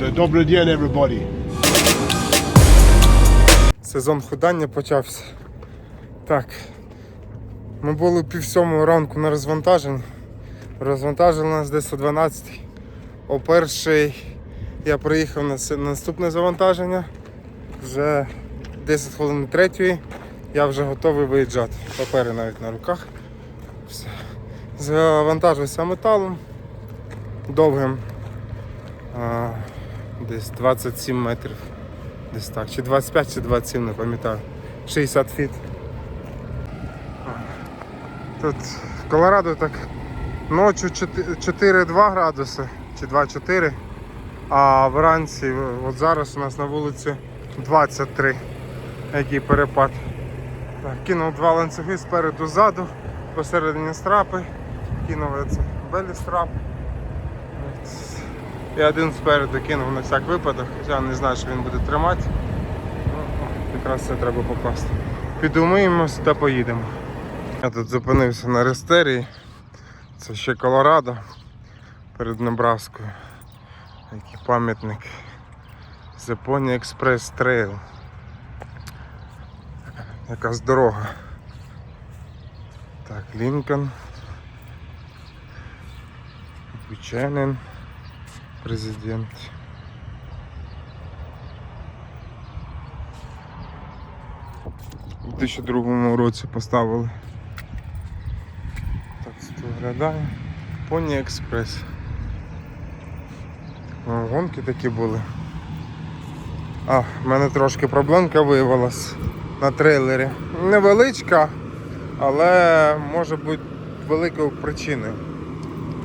Добрий день, everybody. Сезон ходання почався. Так. Ми були пів сьомого ранку на розвантаженні. Розвантажили нас десь о 12. О перший я приїхав на наступне завантаження. Вже 10 хвилин третьої. Я вже готовий виїжджати. Папери навіть на руках. Все. Завантажився металом довгим. Десь 27 метрів. Десь так. Чи 25, чи 27, не пам'ятаю. 60 фіт. Тут в Колорадо так ночі 4-2 градуси чи 2-4, а вранці, от зараз у нас на вулиці 23. Який перепад. Так, кинув два ланцюги спереду ззаду, посередині страпи, кинув це белі страп. І один спереду кинув на всяк випадок, хоча не знаю, що він буде тримати. Ну, якраз це треба покласти. Підумаємося та поїдемо. Я тут зупинився на рестерії. Це ще Колорадо перед Небраскою. Який пам'ятник. Японія Експрес Трейл. Якась дорога. Так, Лінкольн. Бучанин. Президент. У 2002 році поставили. Так це виглядає. Поні Експрес. Гонки такі були. А, в мене трошки проблемка виявилась на трейлері. Невеличка, але може бути великою причиною.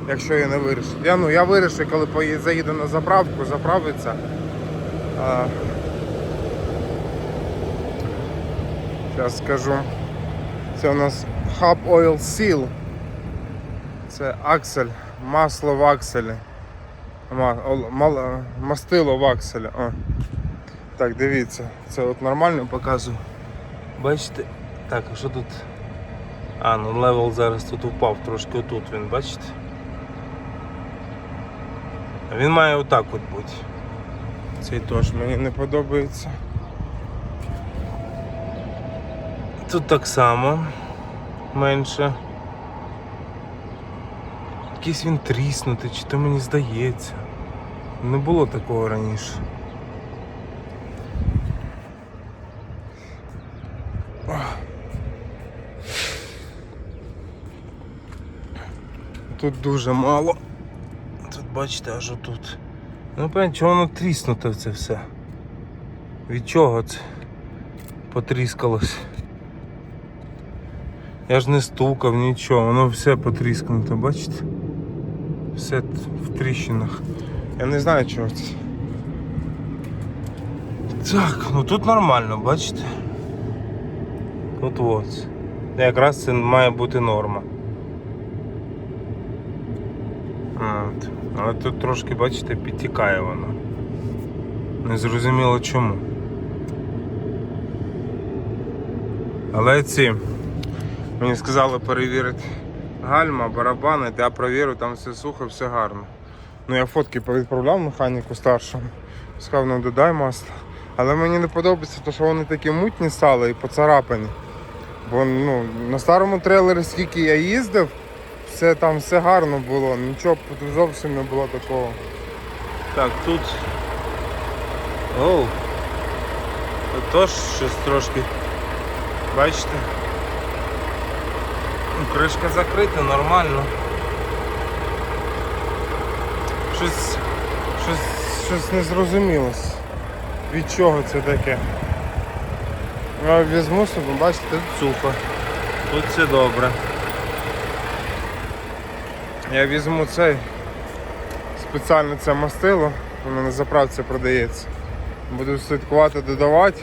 Якщо я не вирішу. Я, ну, я вирішу, коли заїду на заправку, заправиться. А, Зараз скажу. Це у нас Hub Oil Seal. Це аксель, масло в акселі. Мастило в акселі. О. Так, дивіться, це от нормально показую. Бачите? Так, що тут? А, ну левел зараз тут упав трошки отут він, бачите? А Він має отак от бути. Цей теж мені не подобається. Тут так само менше. Якийсь він тріснутий, чи то мені здається. Не було такого раніше. Тут дуже мало. Бачите, аж отут. Ну, певно, чого воно тріснуте це все. Від чого це потріскалось? Я ж не стукав, нічого, воно все потріскнуте, бачите? Все в тріщинах. Я не знаю чого це. Так, ну тут нормально, бачите? Тут от. Якраз це має бути норма. От. Але тут трошки, бачите, підтікає воно. Незрозуміло чому. Але ці. Мені сказали перевірити гальма, барабани, я провірив, там все сухо, все гарно. Ну я фотки повідправляв механіку старшому, сказав, ну додай масло. Але мені не подобається, те, що вони такі мутні стали і поцарапані. Бо ну, на старому трейлері, скільки я їздив, все там все гарно було, нічого тут зовсім не було такого. Так, тут. Оу. Тут теж щось трошки. Бачите? Ну, Кришка закрита, нормально. Щось, щось, щось не зрозумілось. Від чого це таке? Я візьму собі, бачите, тут сухо. Тут все добре. Я візьму цей спеціально це мастило, воно на заправці продається. Буду слідкувати, додавати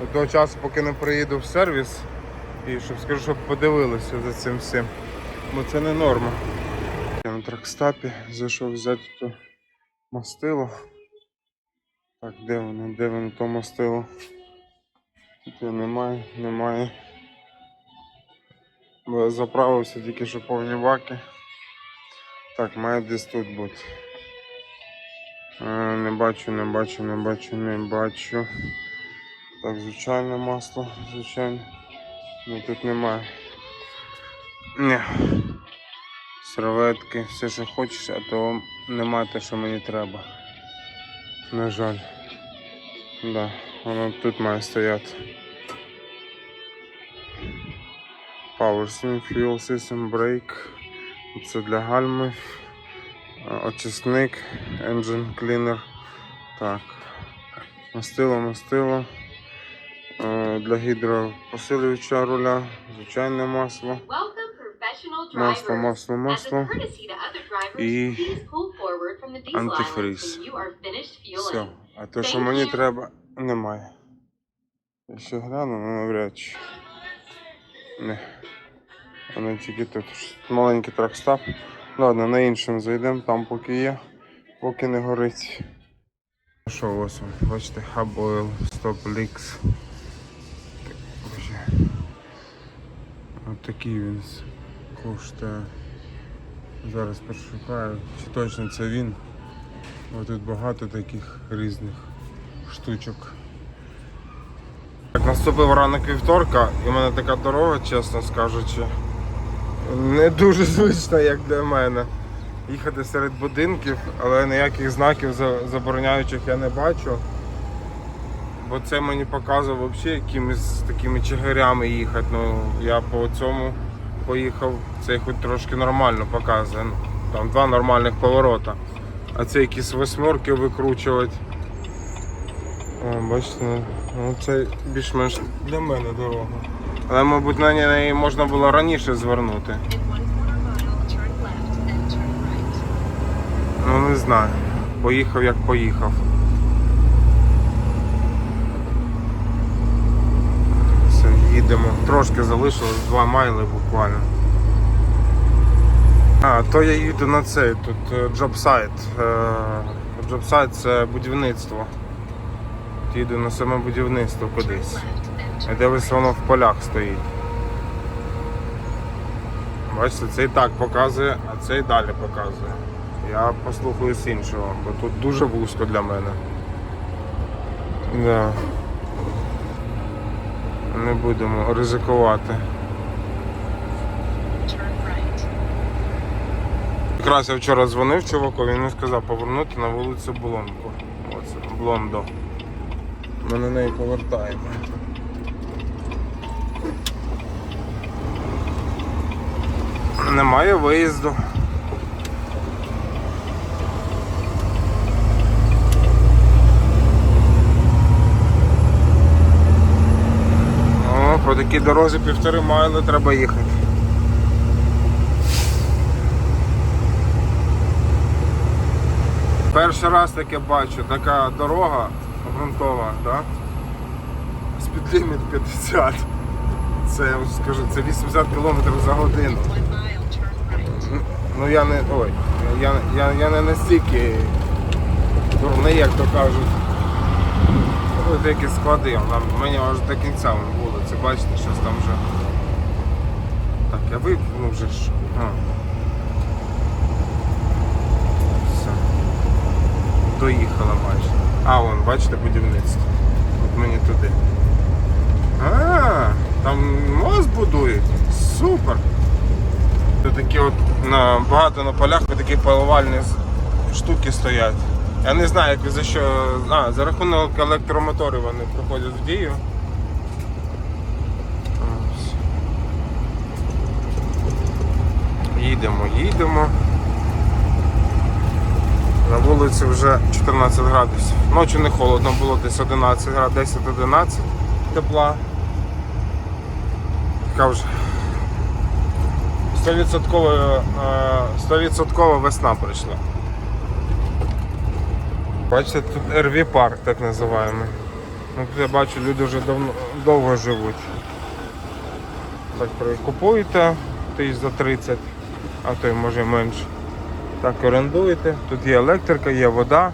до того часу, поки не приїду в сервіс. І щоб скажу, щоб подивилися за цим всім. Бо це не норма. Я на тракстапі зайшов взяти то мастило. Так, де воно? Де воно то мастило? Тут його немає, немає. Бо я заправився тільки що повні баки. Так, має десь тут бути. Е, Не бачу, не бачу, не бачу, не бачу. Так, звичайне масло, звичайно. Ну тут немає. Ні. Серветки, все, що хочеш, а то немає те, що мені треба. На жаль. Да, воно тут має стояти. Power Steering, Fuel System, Brake. Це для гальми. Очисник, Engine Cleaner. Так. Мастило, мастило. Для гідропосилювача руля, звичайне масло. Масло, масло, масло. І finished Все. А те, що мені треба, немає. Я ще гляну, ну навряд чи. Не. Воно тільки тут. Маленький тракстап. Ладно, на іншим зайдемо, там поки є, поки не горить. Що ось бачите, Hub Oil, Stop Leaks. Ось такий він коштує. Зараз пошукаю, чи точно це він. Ось тут багато таких різних штучок. Так, наступив ранок вівторка, і в мене така дорога, чесно скажучи, не дуже звична, як для мене. Їхати серед будинків, але ніяких знаків забороняючих я не бачу. Бо це мені показував взагалі якимись такими чигарями їхати. Ну, я по цьому поїхав, це хоч трошки нормально показує. Ну, Там два нормальних поворота. А це якісь восьмерки викручувати. О, бачите, ну це більш-менш для мене дорога. Але, мабуть, на неї можна було раніше звернути. Ну не знаю. Поїхав як поїхав. Все, їдемо. Трошки залишилось 2 майли буквально. А, то я їду на цей тут е, джобсайт. Е, Джобсайт це будівництво. Їду на саме будівництво кудись. Я дивлюсь, воно в полях стоїть. Бачите, цей так показує, а цей далі показує. Я послухаюсь іншого, бо тут дуже вузько для мене. Да. Не будемо ризикувати. Якраз я вчора дзвонив чуваку, він мені сказав повернути на вулицю Блонку. Оце, Блондо. Ми на неї повертаємо. Немає виїзду. О, по такій дорозі півтори майли треба їхати. Перший раз таке бачу, така дорога ґрунтова, да? Спідліміт 50. Це, скажу, це 80 км за годину. Ну, Ну я не. Ой, я, я, я не настільки дурний, як то кажуть. Ось деякі склади, мені аж до кінця. Це бачите, щось там вже. Так, я випну вже ж. Все. Доїхала майже. А, вон, бачите, будівництво. От мені туди. А, там мост будують. Супер. Тут такі от на, багато на полях такі поливальні з- штуки стоять. Я не знаю, як за що. А, за рахунок електромоторів вони приходять в дію. Ось. Їдемо, їдемо. На вулиці вже 14 градусів. Ночі не холодно було, десь 11 градусів, 10-11 тепла. Така вже 100% е, 100% весна прийшла. Бачите, тут RV парк так називаємо. Ну, тут я бачу, люди вже давно, довго живуть. Так купуєте тисяч за 30, а то й може менше. Так орендуєте. Тут є електрика, є вода.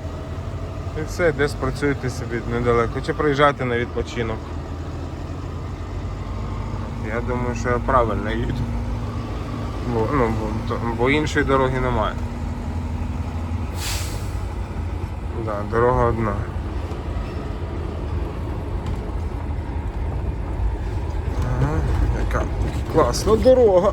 І все, десь працюєте собі недалеко. Чи приїжджаєте на відпочинок. Я думаю, що я правильно їду. Бо, ну, бо, бо іншої дороги немає. Да, дорога одна. Ага, яка класна дорога.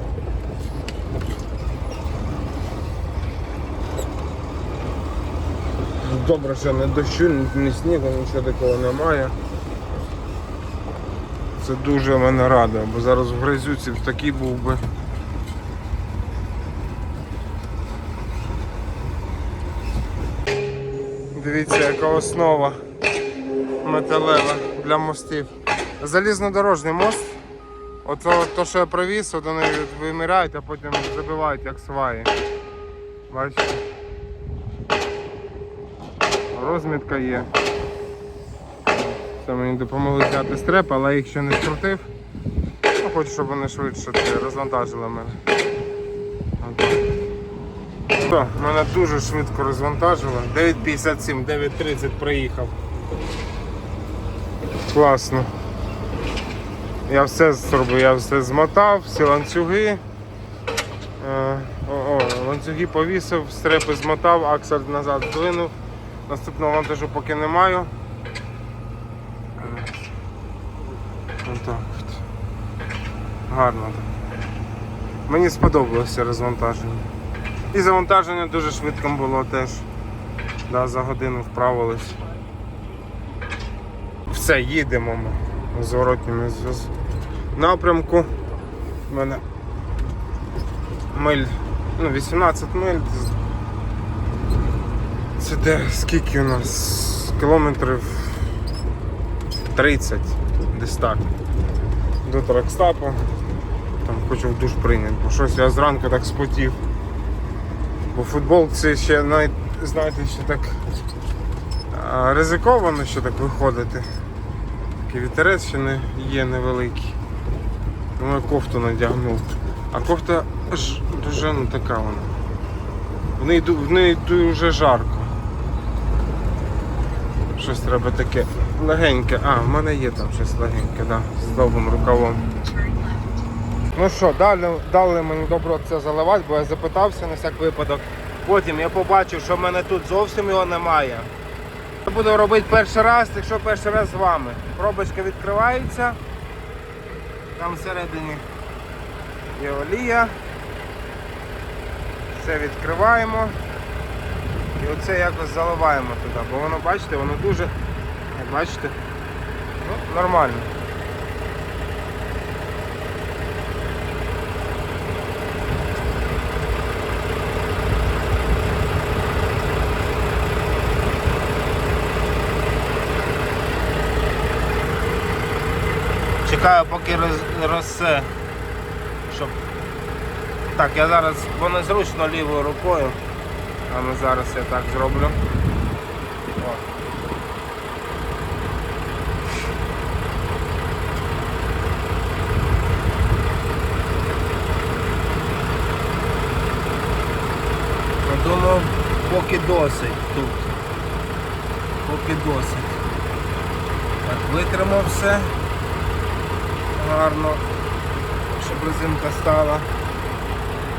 Добре, що не дощу, ні снігу, нічого такого немає. Це дуже мене радує, бо зараз в грязюці такий був би. Основа металева для мостів. Залізнодорожний мост. Ото то, що я привіз, от вони вимирають, а потім забивають як сваї. Бачите? Розмітка є. Це мені допомогли зняти стреп, але я їх ще не скрутив. Ну, хочу, щоб вони швидше розвантажили мене. Мене дуже швидко розвантажило. 9.57, 9.30 проїхав. Класно. Я все зробив, я все змотав, всі ланцюги. Е, о, ланцюги повісив, стрепи змотав, аксель назад здвинув. Наступного вантажу поки не маю. Е, Отак. Гарно так. Мені сподобалося розвантаження. І завантаження дуже швидко було теж. Да, за годину вправились. Все, їдемо ми в зворотньому напрямку. У мене миль, ну 18 миль. Це де скільки у нас? Кілометрів 30 десь так. До тракстапу. Там хочу в душ прийняти, бо щось я зранку так спотів. Бо футбол це ще навіть, знаєте, ще так ризиковано ще так виходити. Такий вітерець ще не є невеликий. Тому я кофту надягнув. А кофта ж дуже ну, така вона. В неї, в неї дуже жарко. Щось треба таке легеньке. А, в мене є там щось легеньке, да, з довгим рукавом. Ну що, дали, дали мені добро це заливати, бо я запитався на всяк випадок. Потім я побачив, що в мене тут зовсім його немає. Я буду робити перший раз, якщо перший раз з вами. Пробочка відкривається. Там всередині є олія. Все відкриваємо. І оце якось заливаємо туди. Бо воно, бачите, воно дуже, як бачите, ну, нормально. Чекаю, поки роз, розсе. Щоб... Так, я зараз, бо незручно лівою рукою. А ну зараз я так зроблю. О. Думаю, поки досить тут. Поки досить. Так, витримав все гарно, щоб резинка стала.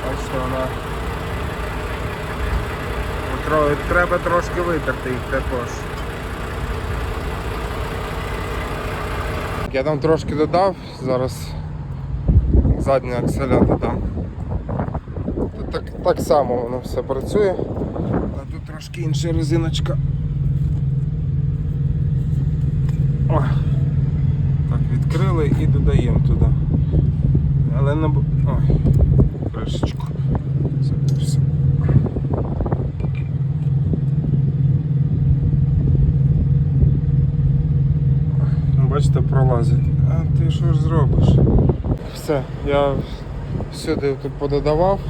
Бачите, вона треба трошки витерти їх також. Я там трошки додав, зараз задня акселя додам. Тут так, так само воно все працює. А тут трошки інша резиночка. О. Так, відкрили і додаємо туди. Але б- Ой, кришечку. Ну, Бачите, пролазить. А ти що ж зробиш? Все, я всюди тут пододавав.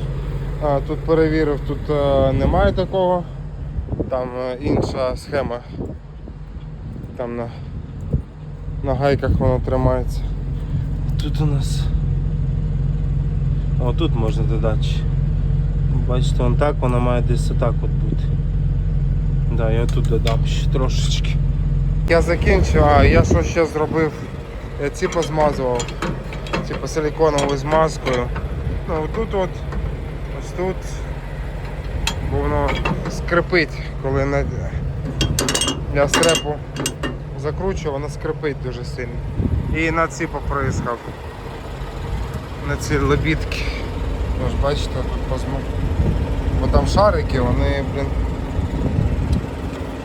А, тут перевірив, тут е, немає такого. Там е, інша схема. Там на на гайках воно тримається. Тут у нас. О, тут можна додати. Бачите, вон так воно має десь отак от бути. Да, я тут додам ще трошечки. Я закінчив, а я що ще зробив? Я ці позмазував. Типу силиконовою змазкою. Ну тут от, ось тут. Бо воно скрипить, коли на- Я стрепу закручую, вона скрипить дуже сильно. І на ці поприскав. На ці лебідки. Ви ж бачите, тут позму. Бо там шарики, вони, блін,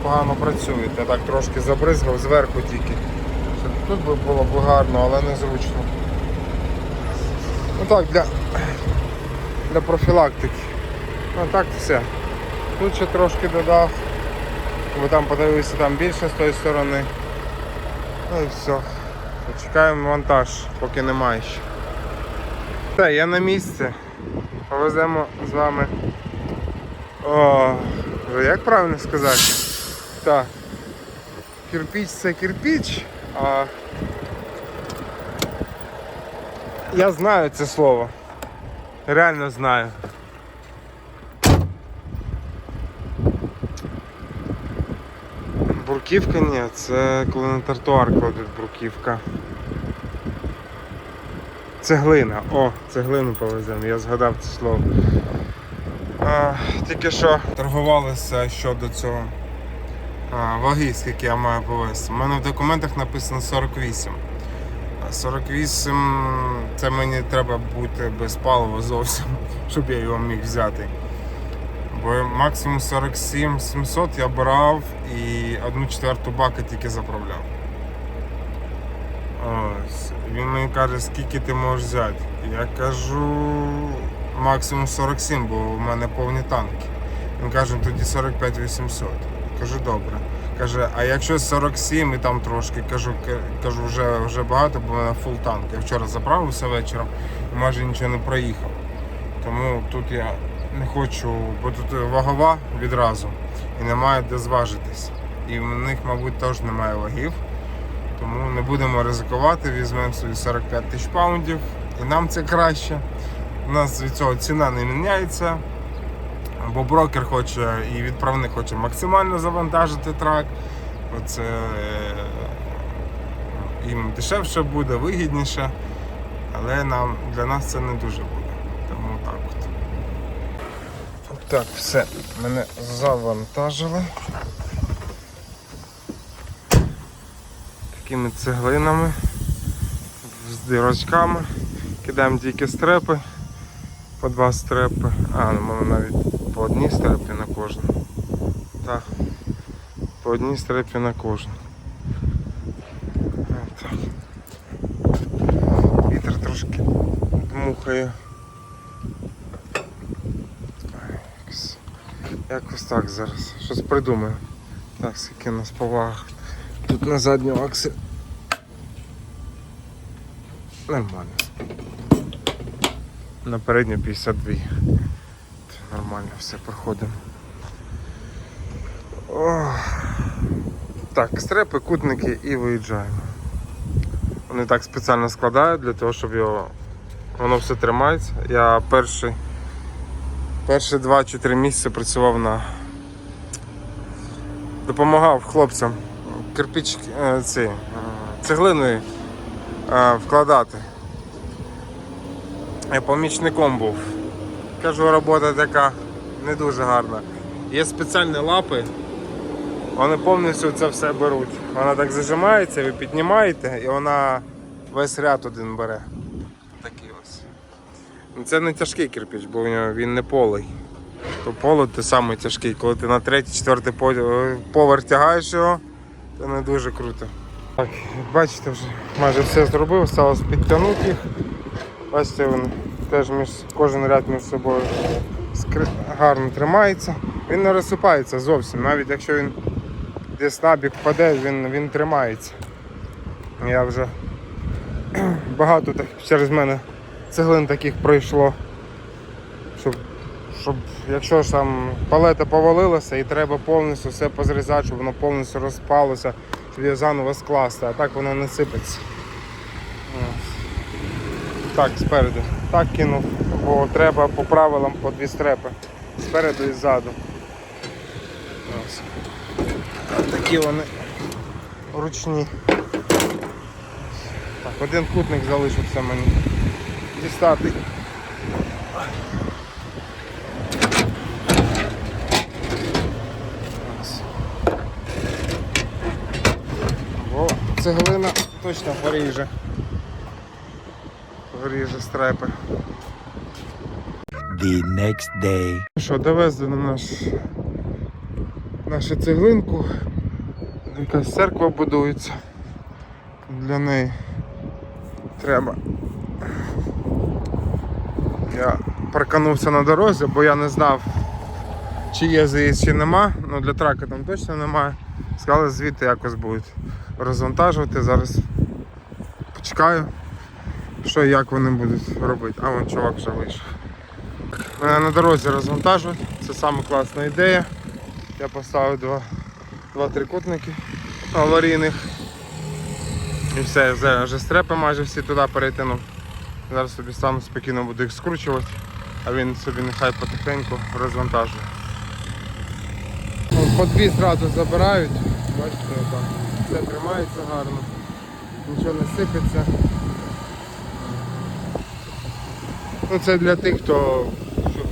погано працюють. Я так трошки забризгав зверху тільки. Тут би було б гарно, але незручно. Ну так, для, для профілактики. Ну так все. Тут ще трошки додав. Бо там подивився, там більше з тої сторони. Ну і все. Чекаємо монтаж, поки немає ще. Все, я на місці. Повеземо з вами. О, як правильно сказати? Так. Кирпіч це кирпіч, а я знаю це слово. Реально знаю. Бурківка ні, це коли на тротуар кладуть бурківка. Цеглина. О, цеглину повеземо, я згадав це слово. А, тільки що торгувалися щодо цього а, ваги, скільки я маю повезти. У мене в документах написано 48. А 48 це мені треба бути без палива зовсім, щоб я його міг взяти. Бо максимум 47 700 я брав і одну четверту бака тільки заправляв. Ось. Він мені каже, скільки ти можеш взяти. Я кажу максимум 47, бо в мене повні танки. Він каже, «Ну, тоді 45 800. Кажу, добре. Каже, а якщо 47 і там трошки, кажу, кажу вже, вже багато, бо в мене фул танк. Я вчора заправився вечором і майже нічого не проїхав. Тому тут я не хочу, бо тут вагова відразу і немає де зважитись. І в них, мабуть, теж немає вагів. Тому не будемо ризикувати, візьмемо собі 45 тисяч паундів, і нам це краще. У нас від цього ціна не міняється, бо брокер хоче і відправник хоче максимально завантажити трак. Оце е, їм дешевше буде, вигідніше, але нам, для нас це не дуже буде. Тому так от. Так, все, мене завантажили. Такими цеглинами, з дірочками. Кидаємо тільки стрепи, по два стрепи. А, ну мене навіть по одній стрепі на кожну. Так. По одній стрепі на кожну. Вітер трошки дмухає. Якось- Якось так зараз. Щось придумаю. Так, скільки у нас поваг. Тут на задньому аксі. Нормально. На передню 52. Нормально все проходимо. Ох. Так, стрепи, кутники і виїжджаємо. Вони так спеціально складають для того, щоб його воно все тримається. Я перший, перші 2-3 місяці працював на. Допомагав хлопцям кирпич е, ці, е, цеглини е, вкладати. Я помічником був. Кажу, робота така не дуже гарна. Є спеціальні лапи, вони повністю це все беруть. Вона так зажимається, ви піднімаєте і вона весь ряд один бере. Такий ось. Це не тяжкий кирпич, бо він не полий. То поло ти самий тяжкий. Коли ти на третій, четвертий по- поверх тягаєш його, це не дуже круто. Так, бачите, вже майже все зробив, сталося підтягнути їх. Бачите, вони теж між кожен ряд між собою гарно тримається. Він не розсипається зовсім, навіть якщо він десь набік впаде, він, він тримається. Я вже багато так через мене цеглин таких пройшло. Щоб, щоб якщо ж там палета повалилася і треба повністю все позрізати, щоб воно повністю розпалося, щоб його заново скласти, а так воно не сипеться. Так, спереду. Так кинув, бо треба по правилам по дві стрепи. Спереду і ззаду. Ось. Такі вони ручні. Так, один кутник залишився мені дістати. Ось. цеглина точно поріже. Поріже стрепи. The next day. Що, довезли на наш, нашу цеглинку. Якась церква будується. Для неї треба. Я парканувся на дорозі, бо я не знав, чи є заїзд, чи нема. Ну для трака там точно немає. Сказали, звідти якось будуть розвантажувати. Зараз почекаю, що і як вони будуть робити. А вон чувак вже вийшов. Мене на дорозі розвантажують. Це саме класна ідея. Я поставив два, два трикутники аварійних. І все, вже, стрепи майже всі туди перетягнув. Зараз собі сам спокійно буду їх скручувати, а він собі нехай потихеньку розвантажує. По дві зразу забирають. Бачите, отак. Все тримається гарно, нічого не сипеться. Ну це для тих, хто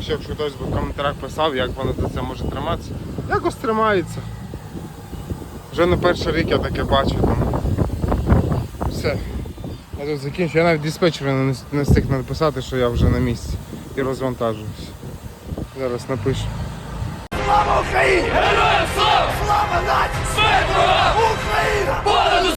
що- якщо хтось в коментарях писав, як воно за це може триматися. Якось тримається. Вже не перший рік я таке бачу. Тому. Все. Я тут закінчу. Я навіть диспетчеру не, встиг написати, що я вже на місці і розвантажуюсь. Зараз напишу. Слава Україні! Героям слава! Слава нації! Смерть